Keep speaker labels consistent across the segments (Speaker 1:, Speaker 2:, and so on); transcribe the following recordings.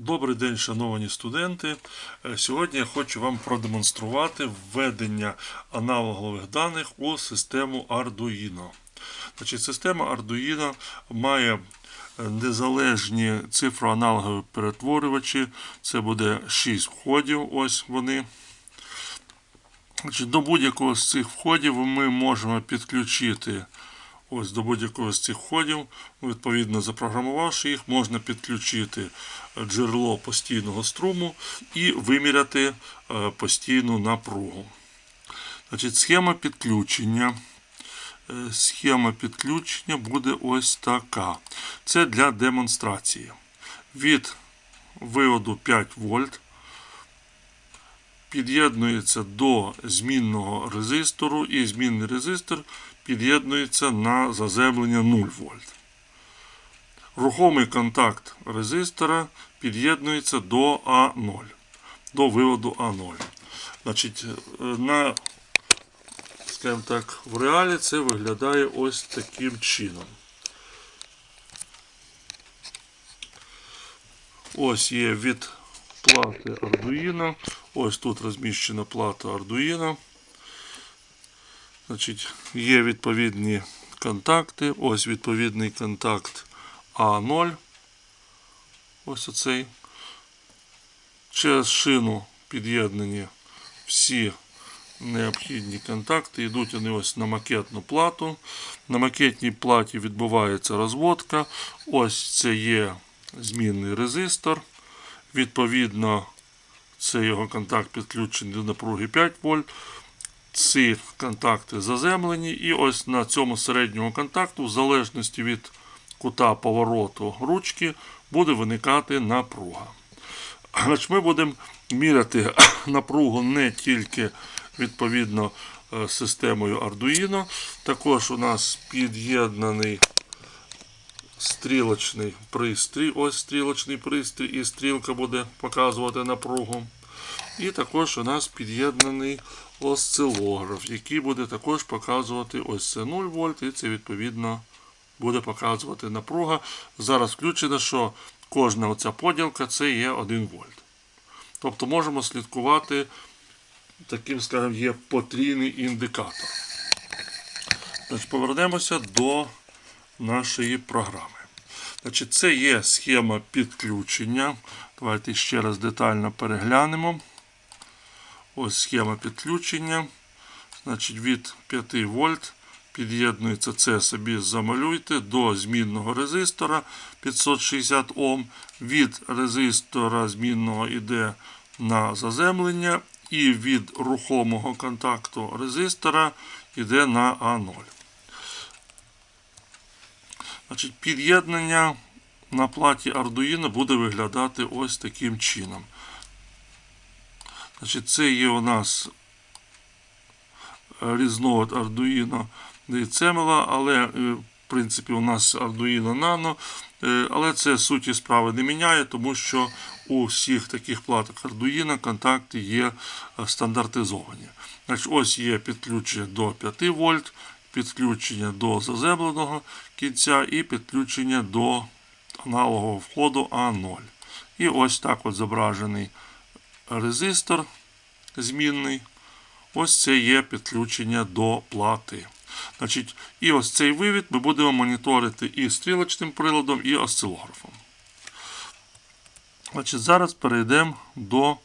Speaker 1: Добрий день, шановані студенти. Е, Сьогодні я хочу вам продемонструвати введення аналогових даних у систему Arduino. Значить, система Arduino має е, незалежні цифроаналогові перетворювачі. Це буде 6 входів. Ось вони. Значить, до будь-якого з цих входів ми можемо підключити. Ось до будь-якого з цих входів, відповідно запрограмувавши їх, можна підключити джерело постійного струму і виміряти е, постійну напругу. Значить, схема підключення. Е, Схема підключення буде ось така. Це для демонстрації. Від виводу 5 вольт під'єднується до змінного резистору, і змінний резистор під'єднується на заземлення 0 вольт. Рухомий контакт резистора під'єднується до А0, до виводу А0. Значить, на, скажімо так, в реалі це виглядає ось таким чином. Ось є від плати Arduino. Ось тут розміщена плата Arduino. Значить, є відповідні контакти. Ось відповідний контакт А0. Ось оцей. Через шину під'єднані всі необхідні контакти. Йдуть вони ось на макетну плату. На макетній платі відбувається розводка. Ось це є змінний резистор. Відповідно, це його контакт підключений до напруги 5 вольт. Ці контакти заземлені, і ось на цьому середньому контакту, в залежності від кута повороту ручки, буде виникати напруга. Значить, Ми будемо міряти напругу не тільки відповідно е, системою Arduino. Також у нас під'єднаний стрілочний пристрій. Ось стрілочний пристрій, і стрілка буде показувати напругу. І також у нас під'єднаний осцилограф, який буде також показувати ось це 0 вольт, і це відповідно буде показувати напруга. Зараз включено, що кожна оця поділка це є 1 вольт. Тобто можемо слідкувати, таким, скажімо, є потрійний індикатор. Значить, Повернемося до нашої програми. Значить, Це є схема підключення. Давайте ще раз детально переглянемо. Ось схема підключення. Значить, від 5 вольт під'єднується це собі замалюйте до змінного резистора 560 Ом. Від резистора змінного йде на заземлення, і від рухомого контакту резистора йде на А0. Значить, Під'єднання на платі Arduino буде виглядати ось таким чином. Значить, Це є у нас різновид Arduino DCML, але е, в принципі у нас Arduino Nano, е, але це суті справи не міняє, тому що у всіх таких платах Arduino контакти є е, стандартизовані. Значить, Ось є підключення до 5 вольт, підключення до заземленого кінця і підключення до аналогового входу А0. І ось так от зображений резистор змінний. Ось це є підключення до плати. Значить, І ось цей вивід ми будемо моніторити і стрілочним приладом, і осцилографом. Значить, Зараз перейдемо до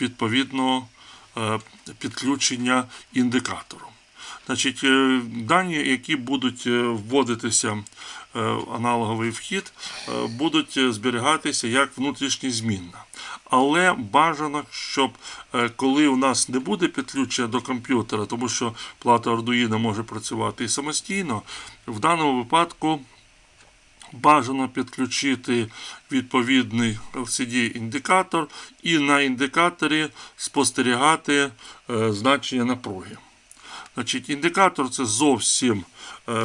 Speaker 1: відповідного е, підключення індикатору. Значить, е, Дані, які будуть е, вводитися аналоговий вхід, будуть зберігатися як внутрішні змінна. Але бажано, щоб коли у нас не буде підключення до комп'ютера, тому що плата Arduino може працювати і самостійно, в даному випадку бажано підключити відповідний LCD-індикатор і на індикаторі спостерігати значення напруги. Значить, Індикатор це зовсім е,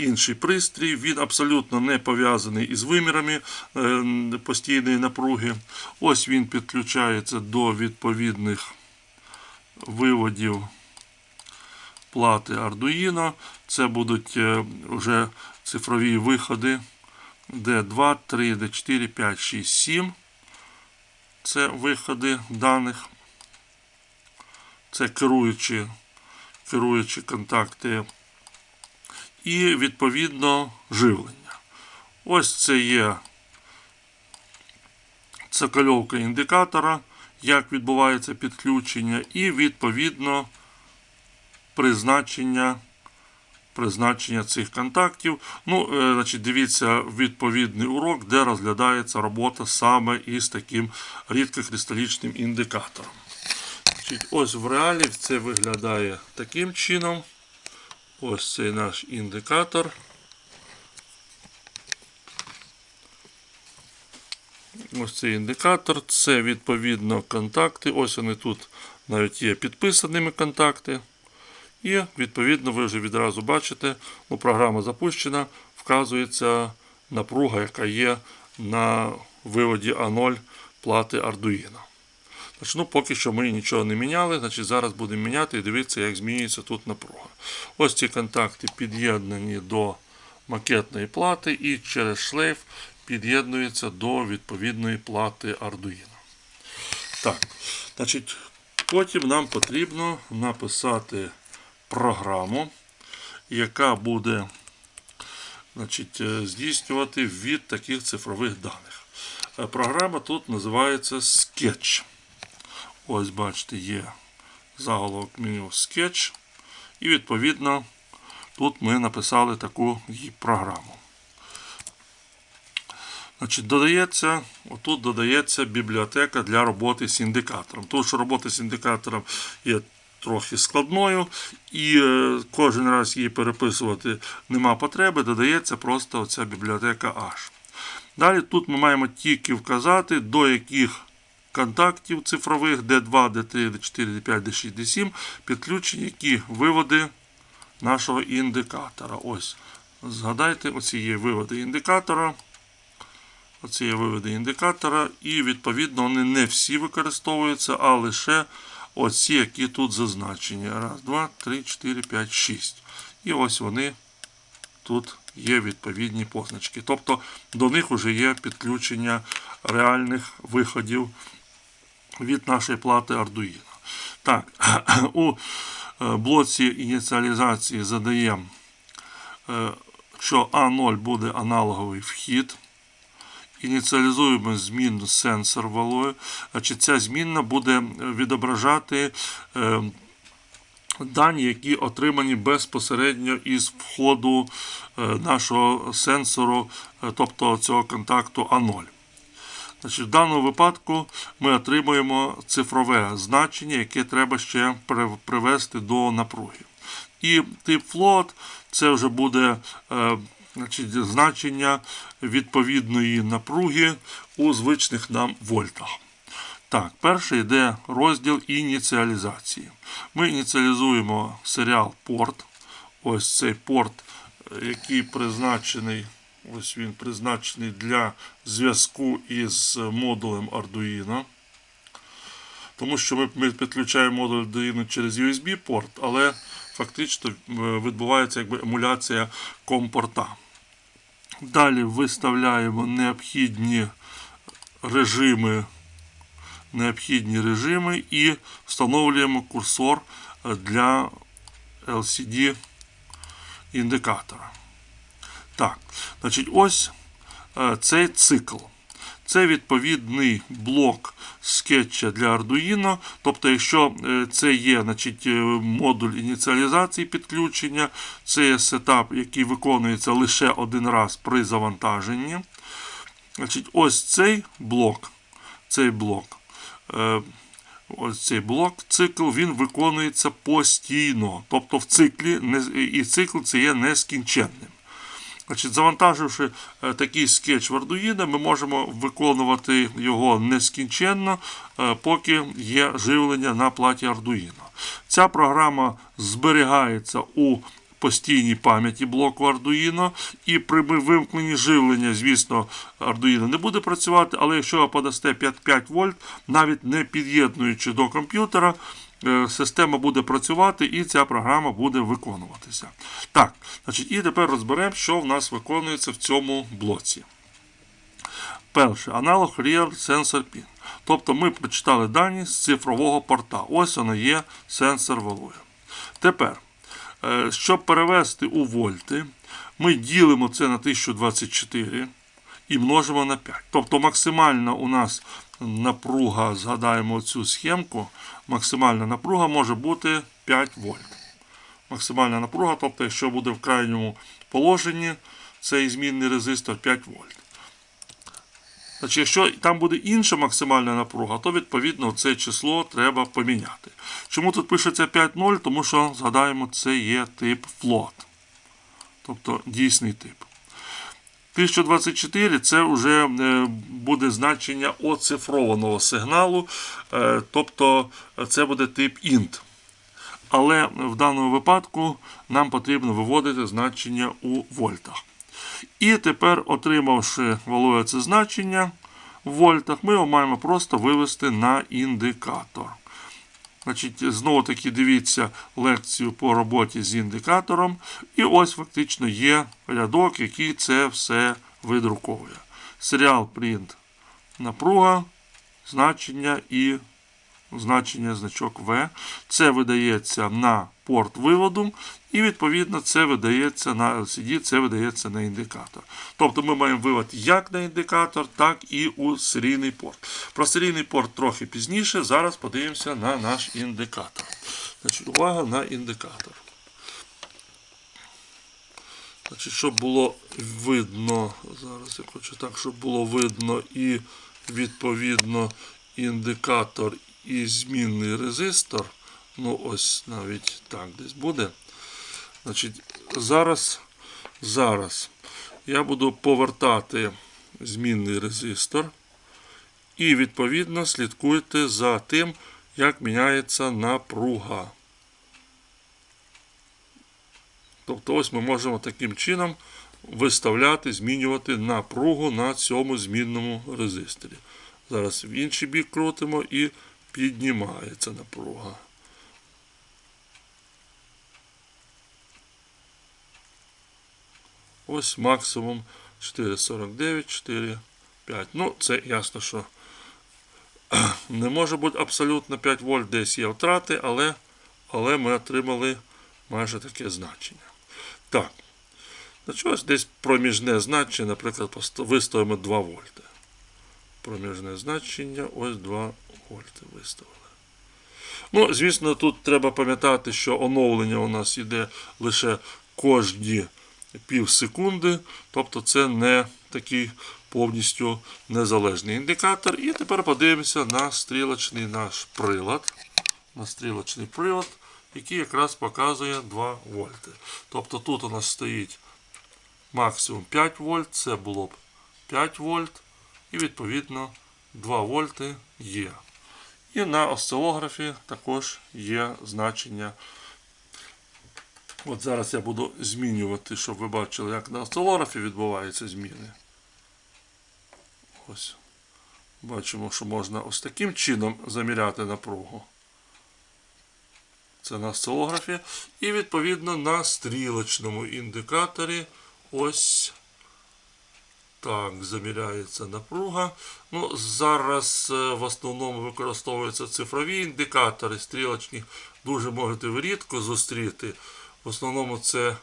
Speaker 1: інший пристрій, він абсолютно не пов'язаний із вимірами е, постійної напруги. Ось він підключається до відповідних виводів плати Arduino. Це будуть е, вже цифрові виходи D2, 3, D4, 5, 6, 7. це виходи даних, це керуючі, керуючі контакти, і відповідно живлення. Ось це є цокольовка індикатора, як відбувається підключення, і відповідно призначення призначення цих контактів. Ну, е, значить, дивіться відповідний урок, де розглядається робота саме із таким рідкокристалічним індикатором. Значить, ось в реалі це виглядає таким чином. Ось цей наш індикатор. Ось цей індикатор, це відповідно контакти. Ось вони тут навіть є підписаними контакти. І відповідно ви вже відразу бачите, ну, програма запущена, вказується напруга, яка є на виводі А0 плати Arduino. Ну, поки що ми нічого не міняли, значить зараз будемо міняти і дивитися, як змінюється тут напруга. Ось ці контакти під'єднані до макетної плати і через шлейф під'єднуються до відповідної плати Arduino. Так, значить, потім нам потрібно написати програму, яка буде значить, е, здійснювати від таких цифрових даних. Е, Програма тут називається Sketch. Ось, бачите, є заголовок меню Sketch. І відповідно тут ми написали таку її програму. Значить, додається, отут додається бібліотека для роботи з індикатором. Тому що робота з індикатором є трохи складною, і е, кожен раз її переписувати нема потреби, додається просто оця бібліотека H. Далі тут ми маємо тільки вказати, до яких контактів цифрових D2, D3, D4, D5, D6, D7 підключені які виводи нашого індикатора. Ось. Згадайте, оці є виводи індикатора. Оці є виводи індикатора, і відповідно вони не всі використовуються, а лише оці, які тут зазначені. Раз, два, три, чотири, п'ять, шість. І ось вони тут є відповідні позначки. Тобто до них вже є підключення реальних виходів від нашої плати Arduino. Так, у е, блоці ініціалізації задаємо, е, що А0 буде аналоговий вхід. Ініціалізуємо змінну сенсор валою. Значить, ця змінна буде відображати е, дані, які отримані безпосередньо із входу нашого сенсору, тобто цього контакту А0. Значить, В даному випадку ми отримуємо цифрове значення, яке треба ще привести до напруги. І тип float це вже буде е, значить, значення відповідної напруги у звичних нам вольтах. Так, перший йде розділ ініціалізації. Ми ініціалізуємо серіал порт. Ось цей порт, е, який призначений. Ось він призначений для зв'язку із модулем Arduino. Тому що ми, підключаємо модуль Arduino через USB-порт, але фактично е, відбувається якби емуляція компорта. Далі виставляємо необхідні режими, необхідні режими і встановлюємо курсор е, для LCD індикатора. Так, значить, ось е, цей цикл. Це відповідний блок скетча для Arduino. Тобто, якщо е, це є значить, е, модуль ініціалізації підключення, це є сетап, який виконується лише один раз при завантаженні. Значить, Ось цей блок, цей блок, ось цей блок, цикл, він виконується постійно. Тобто в циклі, і цикл це є нескінченним. Значить, завантаживши е, такий скетч в Arduino, ми можемо виконувати його нескінченно, е, поки є живлення на платі Arduino. Ця програма зберігається у постійній пам'яті блоку Arduino, і при вимкненні живлення, звісно, Arduino не буде працювати, але якщо ви подасте 5 вольт, навіть не під'єднуючи до комп'ютера, система буде працювати і ця програма буде виконуватися. Так, значить, і тепер розберемо, що в нас виконується в цьому блоці. Перше, аналог Real Sensor Pin. Тобто ми прочитали дані з цифрового порта. Ось воно є сенсор валує. Тепер, е, щоб перевести у вольти, ми ділимо це на 1024 і множимо на 5. Тобто максимальна у нас напруга, згадаємо цю схемку, максимальна напруга може бути 5 вольт. Максимальна напруга, тобто, якщо буде в крайньому положенні цей змінний резистор 5 вольт. Значить, якщо там буде інша максимальна напруга, то відповідно це число треба поміняти. Чому тут пишеться 5.0? Тому що, згадаємо, це є тип float. Тобто дійсний тип. 1024 це вже е, буде значення оцифрованого сигналу, е, тобто це буде тип int. Але в даному випадку нам потрібно виводити значення у вольтах. І тепер, отримавши валує це значення в вольтах, ми його маємо просто вивести на індикатор. Значить, знову таки дивіться лекцію по роботі з індикатором. І ось фактично є рядок, який це все видруковує. Серіал print напруга, значення і значення значок V. Це видається на порт виводу, і відповідно це видається на LCD, це видається на індикатор. Тобто ми маємо вивод як на індикатор, так і у серійний порт. Про серійний порт трохи пізніше. Зараз подивимося на наш індикатор. Значить, увага на індикатор. Значить, щоб було видно, зараз я хочу так, щоб було видно і відповідно індикатор і змінний резистор. Ну, ось навіть так десь буде. Значить, зараз, зараз я буду повертати змінний резистор. І відповідно слідкуйте за тим, як міняється напруга. Тобто ось ми можемо таким чином виставляти, змінювати напругу на цьому змінному резисторі. Зараз в інший бік крутимо і піднімається напруга. Ось максимум 4,49, 4,5. Ну, це ясно, що не може бути абсолютно 5 вольт, десь є втрати, але, але ми отримали майже таке значення. Так. Значить, ось десь проміжне значення, наприклад, виставимо 2 вольти. Проміжне значення, ось 2 вольти виставили. Ну, звісно, тут треба пам'ятати, що оновлення у нас йде лише кожні пів секунди, тобто це не такий повністю незалежний індикатор. І тепер подивимося на стрілочний наш прилад. На стрілочний прилад, який якраз показує 2 вольти. Тобто тут у нас стоїть максимум 5 вольт, це було б 5 вольт, і відповідно 2 вольти є. І на осцилографі також є значення. От зараз я буду змінювати, щоб ви бачили, як на осцилографі відбуваються зміни. Ось. Бачимо, що можна ось таким чином заміряти напругу. Це на осцилографі. І відповідно на стрілочному індикаторі ось так заміряється напруга. Ну, Зараз е, в основному використовуються цифрові індикатори, стрілочні дуже можете рідко зустріти. В основному це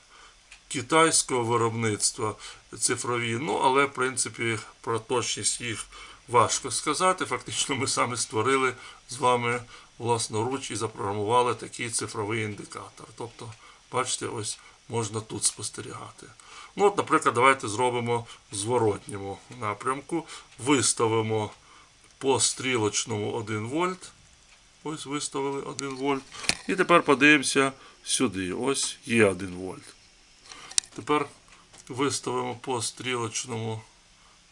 Speaker 1: китайського виробництва цифрові. Ну, але в принципі про точність їх важко сказати. Фактично, ми самі створили з вами власноруч і запрограмували такий цифровий індикатор. Тобто, бачите, ось можна тут спостерігати. Ну, от, наприклад, давайте зробимо зворотньому напрямку. Виставимо по стрілочному 1 вольт. Ось виставили 1 вольт. І тепер подивимося сюди. Ось є 1 вольт. Тепер виставимо по стрілочному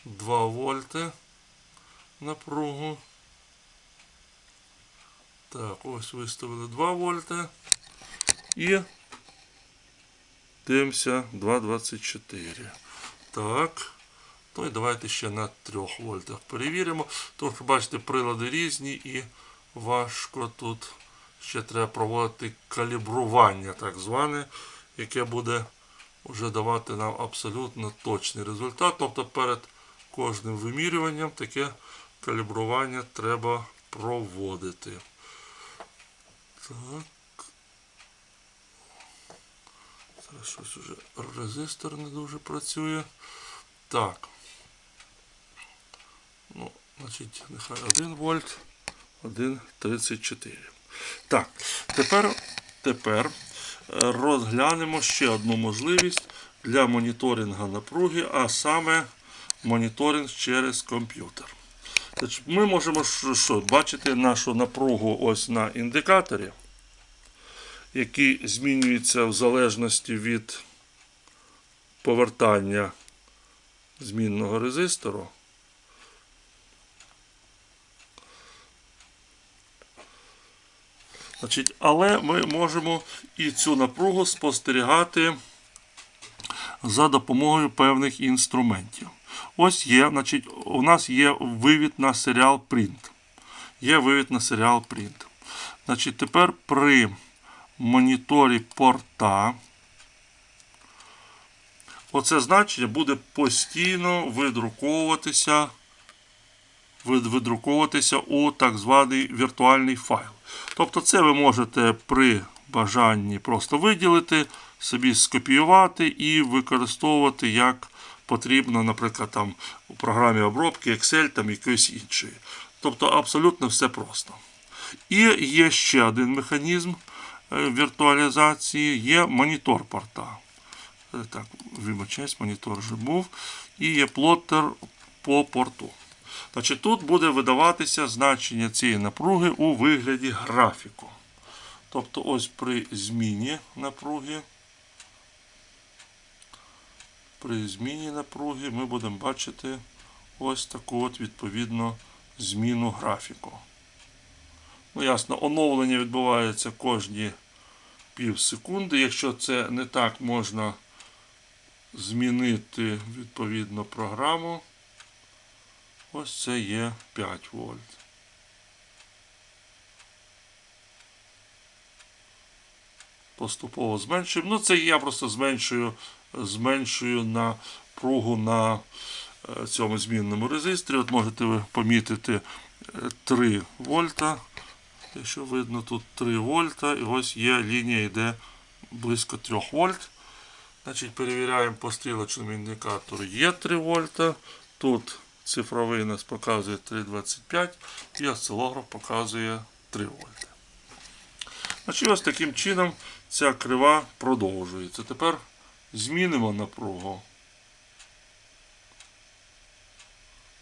Speaker 1: 2 вольти напругу. Так, ось виставили 2 вольти. І дивимося 2,24. Так. Ну і давайте ще на 3 вольтах перевіримо. Тому що, бачите, прилади різні і важко тут ще треба проводити калібрування, так зване, яке буде вже давати нам абсолютно точний результат. Тобто перед кожним вимірюванням таке калібрування треба проводити. Так. Зараз щось уже резистор не дуже працює. Так. Ну, значить, нехай 1 вольт, 1,34. Так, тепер, тепер е, розглянемо ще одну можливість для моніторингу напруги, а саме моніторинг через комп'ютер. Ми можемо що, бачити нашу напругу ось на індикаторі, який змінюється в залежності від повертання змінного резистору. Значить, але ми можемо і цю напругу спостерігати за допомогою певних інструментів. Ось є, значить, у нас є вивід на серіал Print. Є вивід на серіал Print. Значить, тепер при моніторі порта оце значення буде постійно видруковуватися вид- видруковуватися у так званий віртуальний файл. Тобто це ви можете при бажанні просто виділити, собі скопіювати і використовувати як потрібно, наприклад, там у програмі обробки Excel там якоїсь іншої. Тобто абсолютно все просто. І є ще один механізм е, віртуалізації, є монітор порта. Е, Так, вибачаюсь, монітор вже був. І є плоттер по порту. Значить, тут буде видаватися значення цієї напруги у вигляді графіку. Тобто, ось при зміні напруги. При зміні напруги ми будемо бачити ось таку от відповідно зміну графіку. Ну, ясно, оновлення відбувається кожні пів секунди. Якщо це не так, можна змінити відповідно програму. Ось це є 5 вольт. Поступово зменшуємо. Ну, це я просто зменшую, зменшую напругу на е, цьому змінному резисторі. От можете ви помітити е, 3 вольта. Якщо видно, тут 3 вольта, і ось є лінія йде близько 3 вольт. Значить, перевіряємо по стрілочному індикатору. Є 3 вольта. Тут цифровий нас показує 3,25 і осцилограф показує 3 вольти. Значить, ось таким чином ця крива продовжується. Тепер змінимо напругу.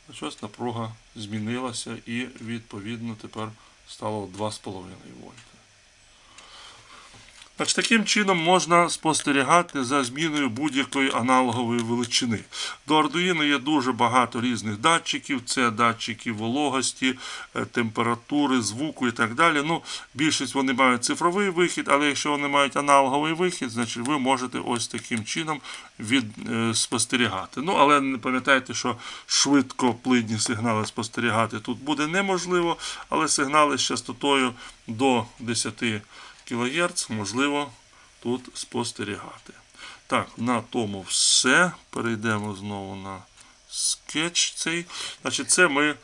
Speaker 1: Значить, ось напруга змінилася і відповідно тепер стало 2,5 вольта. Значить, таким чином можна спостерігати за зміною будь-якої аналогової величини. До Arduino є дуже багато різних датчиків. Це датчики вологості, е, температури, звуку і так далі. Ну, більшість вони мають цифровий вихід, але якщо вони мають аналоговий вихід, значить ви можете ось таким чином від, е, спостерігати. Ну, але не пам'ятайте, що швидко плидні сигнали спостерігати тут буде неможливо, але сигнали з частотою до 10 кГц можливо тут спостерігати. Так, на тому все. Перейдемо знову на скетч цей. Значить, це ми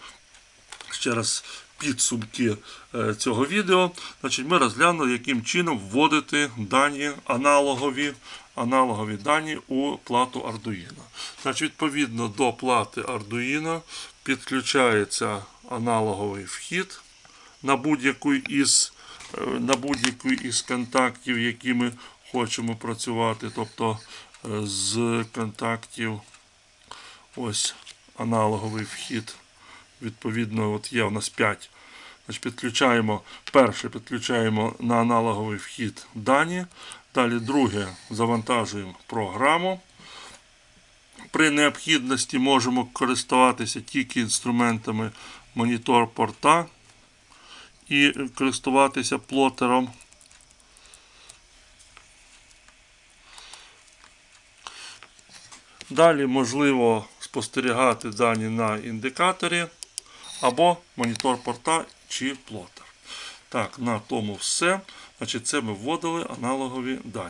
Speaker 1: ще раз підсумки е, цього відео. Значить, ми розглянули, яким чином вводити дані аналогові, аналогові дані у плату Arduino. Значить, відповідно до плати Arduino підключається аналоговий вхід на будь-яку із на будь-яку із контактів, які ми хочемо працювати. Тобто е, з контактів ось аналоговий вхід. Відповідно, от є у нас 5. Значить, підключаємо перше, підключаємо на аналоговий вхід дані. Далі друге завантажуємо програму. При необхідності можемо користуватися тільки інструментами монітор порта і користуватися плотером. Далі можливо спостерігати дані на індикаторі або монітор порта чи плотер. Так, на тому все. Значить, це ми вводили аналогові дані.